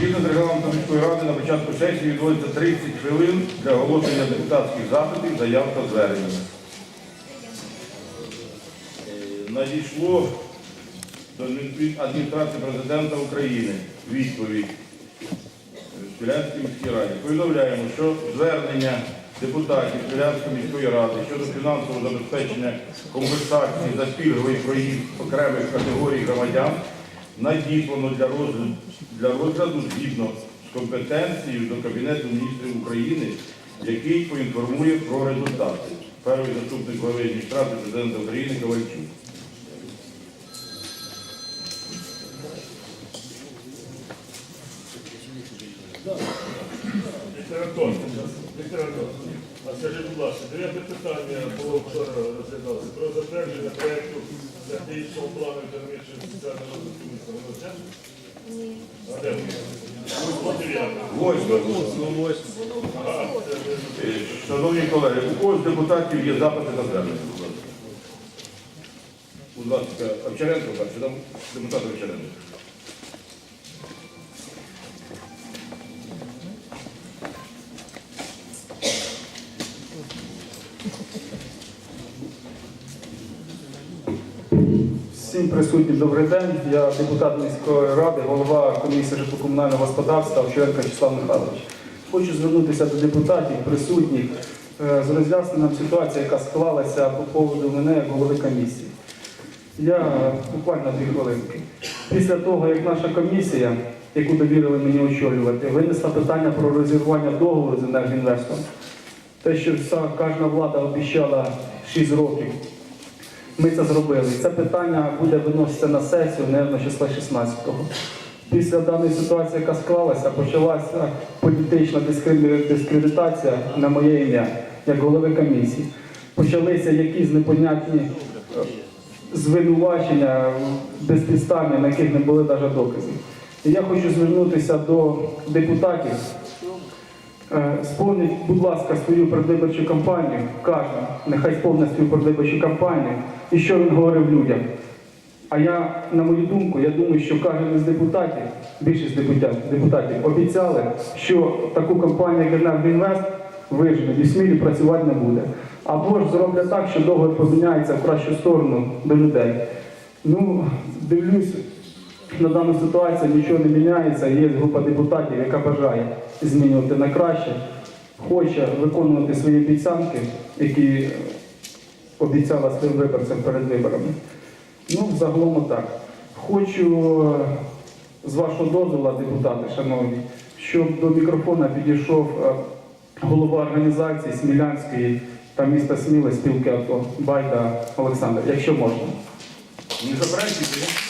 Згідно з регламентом міської ради на початку сесії відводиться 30 хвилин для оголошення депутатських запитів, заяв та звернень. Е, Надійшло до адміністрації президента України відповідь Філянській міській раді. Повідомляємо, що звернення депутатів Філянської міської ради щодо фінансового забезпечення компенсації за пільговий проїзд окремих категорій громадян надіслано для розгляду, для розгляду згідно з компетенцією до Кабінету міністрів України, який поінформує про результати. Перший заступник глави адміністрації президента України Ковальчук. А скажіть, будь ласка, дев'яте питання було вчора розглядалося про затвердження проєкту Шановні колеги, у когось депутатів є запити на звернення. будь ласка. Овчаренко, перший, там депутат Овчаренко. Всім присутнім добрий день. Я депутат міської ради, голова комісії житлово-комунального господарства Овчаренко Вячеслав Михайлович. Хочу звернутися до депутатів, присутніх е, з роз'ясненням ситуації, яка склалася по поводу мене як голови комісії. Я буквально дві хвилинки. Після того, як наша комісія, яку довірили мені очолювати, винесла питання про розірвання договору з енергоінвестом, те, що вся кожна влада обіцяла 6 років, ми це зробили. Це питання буде виноситися на сесію, мабуть, числа 16-го. Після даної ситуації, яка склалася, почалася політична дискредитація на моє ім'я як голови комісії. Почалися якісь непонятні е, звинувачення безпідставні, на яких не були навіть доказів. І я хочу звернутися до депутатів. Е, Сповніть, будь ласка, свою предвиборчу кампанію, кожен, нехай сповнить свою предвиборчу кампанію, і що він говорив людям. А я, на мою думку, я думаю, що кожен із депутатів, більшість депутатів, депутатів обіцяли, що таку кампанію, як «Енергоінвест» виживе, і смілі працювати не буде. Або ж зроблять так, що договір поміняється в кращу сторону до людей. Ну, дивлюсь, на дану ситуацію нічого не міняється. Є група депутатів, яка бажає змінювати на краще, хоче виконувати свої обіцянки, які обіцяла своїм виборцям перед виборами. Ну, загалом так. Хочу е, з вашого дозволу, депутати, шановні, щоб до мікрофона підійшов е, голова організації Смілянської та міста Сміли спілки АТО Байда Олександр, якщо можна. Не заперечуйте.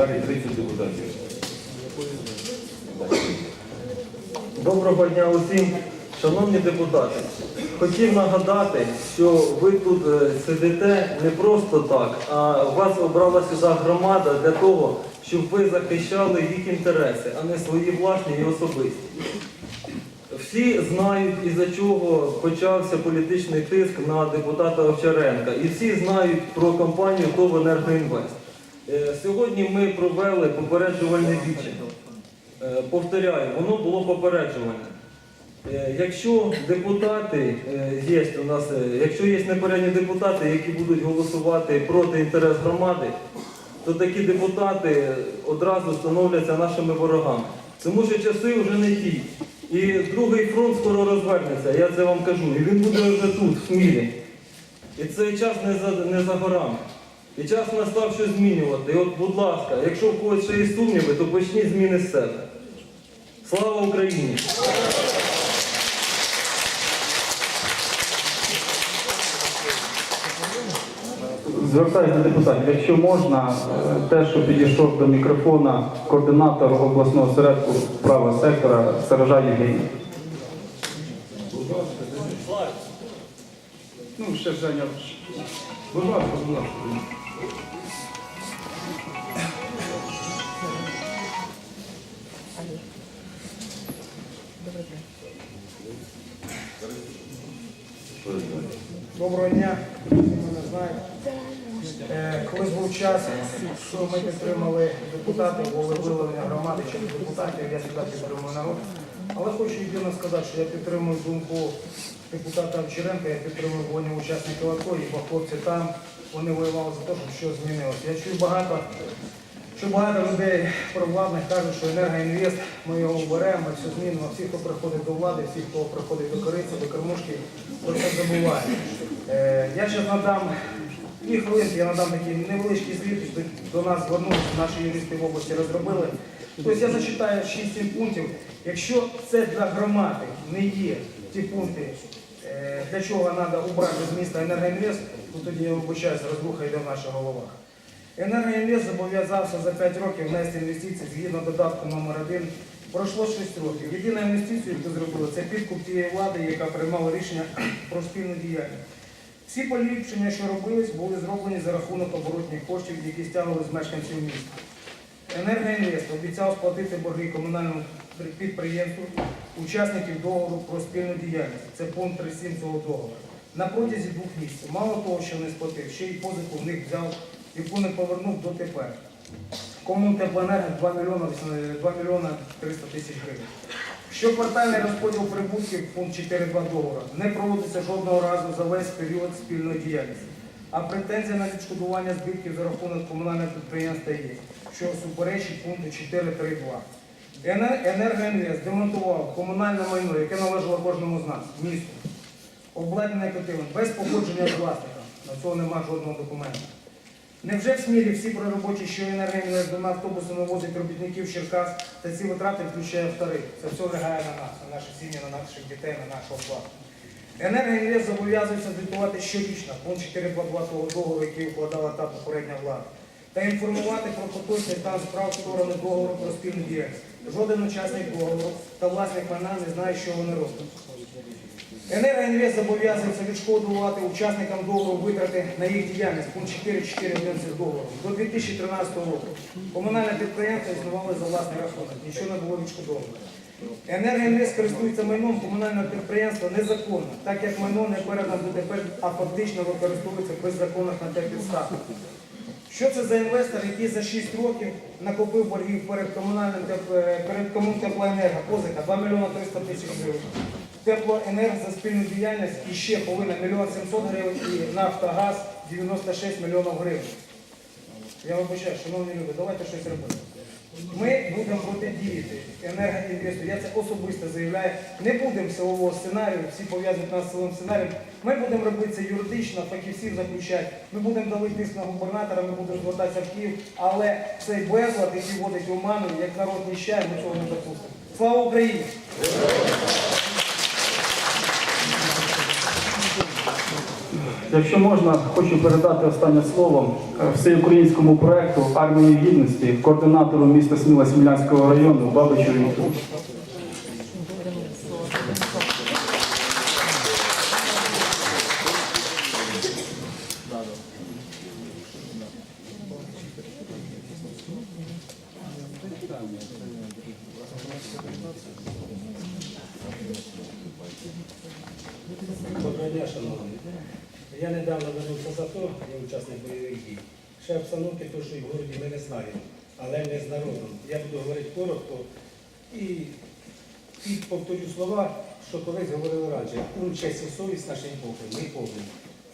Зараз 30 депутатів. Доброго дня усім, шановні депутати. Хотів нагадати, що ви тут е, сидите не просто так, а вас обрала сюди громада для того, щоб ви захищали їх інтереси, а не свої власні і особисті. Всі знають, із-за чого почався політичний тиск на депутата Овчаренка. І всі знають про компанію ТОВ «Енергоінвест». Е, Сьогодні ми провели попереджувальне віче. Повторяю, воно було попереджуване. Е, Якщо депутати е, є у нас, якщо є непорядні депутати, які будуть голосувати проти інтерес громади, то такі депутати одразу становляться нашими ворогами. Тому що часи вже не ті. І другий фронт скоро розвернеться, я це вам кажу. І він буде вже тут, в Смілі. І цей час не за, не за горами. І час настав щось змінювати. І от, будь ласка, якщо в когось ще є сумніви, то почніть зміни з себе. Слава Україні! Звертаюся до депутатів, якщо можна, те, що підійшов до мікрофона координатор обласного осередку права сектора Саража Євгеній. Ну, ще Женя. Будь ласка, будь ласка. Доброго дня, всі мене знають. Е, Колись був час, що ми підтримали депутатів, були виявлення громади через депутатів, я сюди підтримую народ. Але хочу єдине сказати, що я підтримую думку депутата Овчаренка, я підтримую воїнів учасників АТО, і хлопці там, вони воювали за те, щоб щось змінилося. Я чую багато, що багато людей провладних кажуть, що енергоінвест, ми його беремо, ми все змінимо. Всі, хто приходить до влади, всі, хто приходить до кориці, до кормушки, про це забуває. Е, я зараз надам дві хвилинки, я надам такий невеличкий звіт, до, до нас звернулися, наші юристи в області розробили. Тобто я зачитаю 6-7 пунктів. Якщо це для громади не є ті пункти, е, для чого треба убрати з міста енергоінвест, то тоді я вибачаюся, розруха йде в наших головах. Енергоінвест зобов'язався за 5 років внести інвестиції згідно додатку номер 1 Пройшло 6 років. Єдина інвестиція, яку зробили, це підкуп тієї влади, яка приймала рішення про спільну діяльність. Всі поліпшення, що робились, були зроблені за рахунок оборотних коштів, які стягнули з мешканців міста. Енергоінвест обіцяв сплатити борги комунальному підприємству учасників договору про спільну діяльність. Це пункт 3.7 цього договору. На протязі двох місяців. Мало того, що не сплатив, ще й позику в них взяв, яку не повернув дотепер. Комунтеплоенерго 2 мільйона 300 тисяч гривень. Щоквартальний розподіл прибутків, пункт 4.2 договору, не проводиться жодного разу за весь період спільної діяльності. А претензія на відшкодування збитків за рахунок комунального підприємства є, що суперечить пункту 4.3.2. Енер- Енергоінвест демонтував комунальне майно, яке належало кожному з нас, місту. Обладнання котелень без погодження з власником. На цього немає жодного документу. Невже в Смілі всі проробочі, що енергоінвест на автобуси навозить робітників Черкас та ці витрати включає в? Це все лягає на нас, на наші сім'ї, на наших дітей, на нашу оплату. Енергоінвест зобов'язується звітувати щорічно, пункт 4.2 того договору, який укладала та попередня влада, та інформувати про поточний стан справ сторони договору про спільну діяльність. Жоден учасник договору та власник майна не знає, що вони роблять. Енергоінвест зобов'язується відшкодувати учасникам договору витрати на їх діяльність, пункт 4.4 з договору. До 2013 року комунальне підприємство існувало за власний рахунок, нічого не було відшкодовано. Енергоінвест користується майном комунального підприємства незаконно, так як майно не передано дотепер, а фактично використовується без законних на те підстав. Що це за інвестор, який за 6 років накопив боргів перед комунальним е, перед комунтеплоенерго, позика 2 мільйони 300 тисяч гривень. Теплоенерго за спільну діяльність і ще повинна 1 мільйон 700 гривень і Нафтогаз 96 мільйонів гривень. Я вибачаю, шановні люди, давайте щось робити. Ми будемо протидіяти енергоінвесту. Я це особисто заявляю. Не будемо силового сценарію, всі пов'язують нас з силовим сценарієм. Ми будемо робити це юридично, фахівців заключати. Ми будемо давити тиск на губернатора, ми будемо звертатися в Київ, але цей безлад, який вводить оману, як народ ніщає, ми цього не допустимо. Слава Україні! Якщо можна, хочу передати останнє слово е, всеукраїнському проекту Армії Гідності координатору міста Сміла Смілянського району Бабичу Віктору. Доброго дня, шановні. Я недавно вернувся з АТО, я учасник бойових дій. Ще обстановки точної в городі ми не знаємо, але не з народом. Я буду говорити коротко і, і повторю слова, що колись говорили раніше. Пункт честь і совість нашим Богом, ми повні.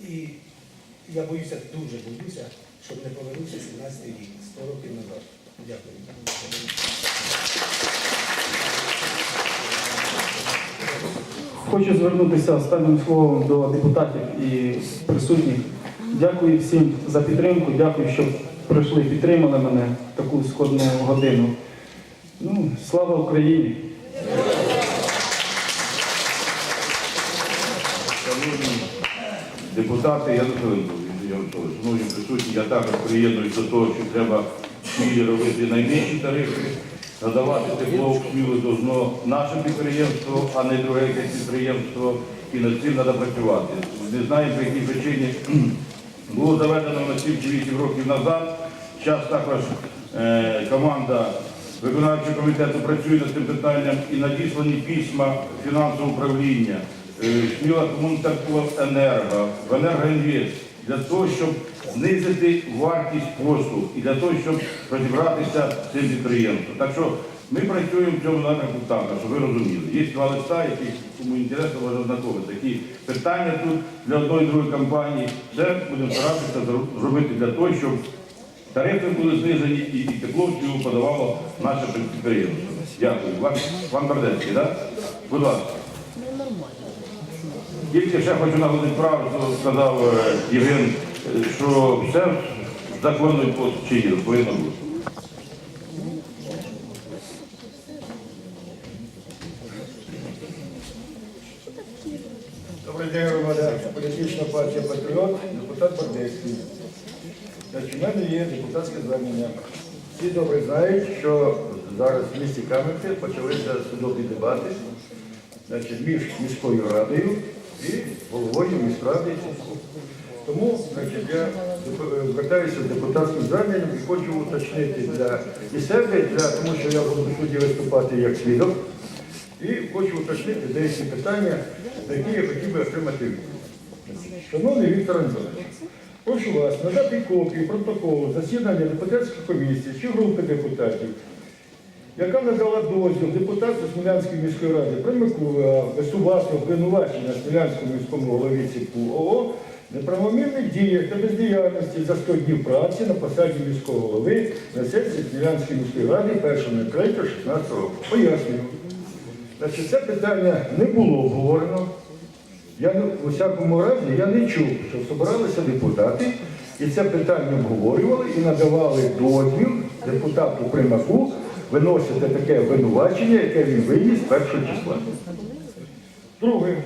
І я боюся, дуже боюся, щоб не повернувся 17 рік, 100 років назад. Дякую. Хочу звернутися останнім словом до депутатів і присутніх. Дякую всім за підтримку. Дякую, що прийшли, і підтримали мене таку складну годину. Ну, слава Україні! Шановні депутати, я шановні присутні, я також приєднуюсь до того, що треба робити найнижчі тарифи, надавати тепло в Смілу должно наше підприємство, а не друге підприємство, і над цим треба працювати. Не знаю, по якій причині було заведено на 7-8 років назад. Зараз також е, команда виконавчого комітету працює над цим питанням і надіслані письма фінансового управління е, Сміла Комунтенерго, в Енергоінвест, для того, щоб знизити вартість послуг і для того, щоб розібратися з цим підприємством. Так що ми працюємо в цьому напрямку також, щоб ви розуміли. Є два листа, які кому інтересно може ознакомитися. Які питання тут для одної другої компанії. Все будемо старатися зробити для того, щоб тарифи були знижені і, тепло цілу подавало наше підприємство. Дякую. Вам, Бердецький, так? Будь ласка. Тільки ще хочу нагодити правду, сказав е, Євген, е, що все законно чинно повинно бути. Добрий день, громада. Політична партія Патріот, депутат Бардецький. У мене є депутатське звернення. Всі добре знають, що зараз в місті Кам'янці почалися судові дебати значить, між міською радою головою міськради. Тому я звертаюся з депутатським зверненням і хочу уточнити для і себе, для, тому що я буду суді виступати як свідок. І хочу уточнити деякі питання, на які я хотів би отримати. Шановний Віктор Анатолійович, прошу вас надати копію протоколу засідання депутатської комісії чи групи депутатів, яка надала дозвіл депутату Смілянської міської ради Примикула без субасного обвинувачення Смілянському міському голові ЦІПУ ООО неправомірних діях та бездіяльності за 100 днів праці на посаді міського голови на сесії Смілянської міської ради 1.03.16 року. Пояснюю. Значить, це питання не було обговорено. Я у всякому разі я не чув, що збиралися депутати і це питання обговорювали і надавали дозвіл депутату Примаку виносити таке обвинувачення, яке він виніс першого числа. Друге.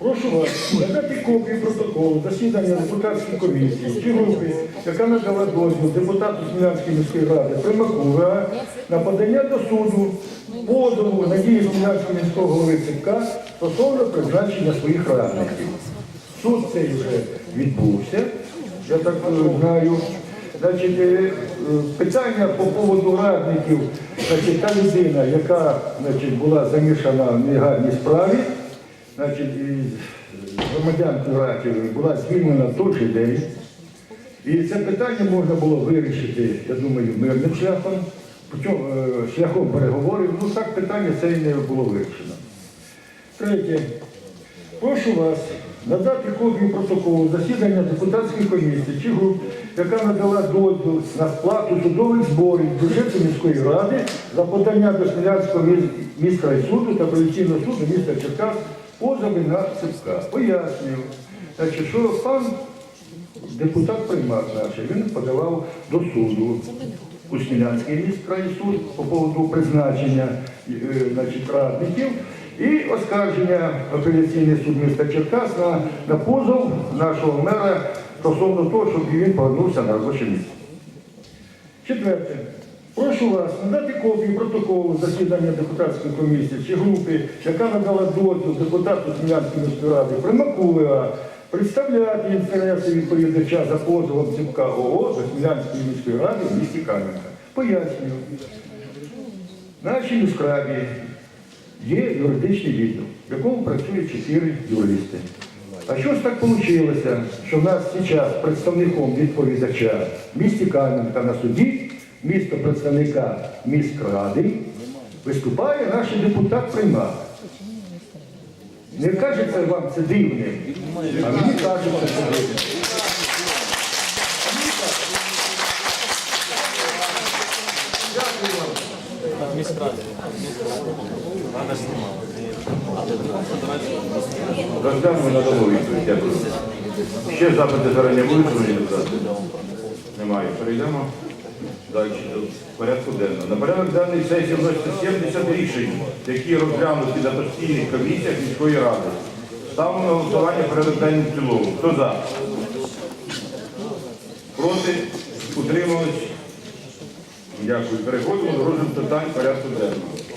Прошу вас надати копію протоколу засідання депутатської комісії чи групи, яка надала дозвіл депутату Смілянської міської ради Примаку на подання до суду позову надії Смілянського міського голови ЦК стосовно призначення своїх радників. Суд цей вже відбувся, я так знаю. Значить, е, питання по поводу радників, значить, та людина, яка значить, була замішана в негарній справі, значить, громадянкою Ратівою була звільнена в той же день. І це питання можна було вирішити, я думаю, мирним шляхом, е, шляхом переговорів. Ну так питання це і не було вирішено. Третє. Прошу вас надати копію протоколу засідання депутатської комісії чи груп, яка надала дозвіл на сплату судових зборів бюджету міської ради за подання до Смілянського міс- міськрайсуду та апеляційного суду міста Черкас позови на ЦСК. Пояснюю. Значить, що пан депутат приймав наш, він подавав до суду у Смілянський міськрайсуд по поводу призначення е, значить, радників і оскарження апеляційний суд міста Черкас на, на позов нашого мера стосовно того, щоб він повернувся на робоче місце. Четверте. Прошу вас надати копію протоколу засідання депутатської комісії чи групи, яка надала дозвіл депутату Смілянської міської ради Примакулева представляти інтереси відповідача за позовом ЦМК ООО до Смілянської міської ради в місті Кам'янка. Пояснюю. Нашій міськраді є юридичний відділ, в якому працюють чотири юристи. А що ж так вийшло, що в нас зараз представником відповідача в місті Кам'янка на суді, місто представника міськради, виступає наш депутат Примак. Не кажеться вам це дивним, а мені кажеться це дивне. Дякую дивним. Розглянемо на домові. Дякую. Ще запити зарання будуть шановні депутати? Немає. Перейдемо далі до порядку денного. На порядок денної сесії вноситься 70 рішень, які розглянуті на постійних комісіях міської ради. Ставимо на голосування порядок денний в цілому. Хто за? Проти? Утримались? Дякую. Переходимо до розгляду питань порядку денного.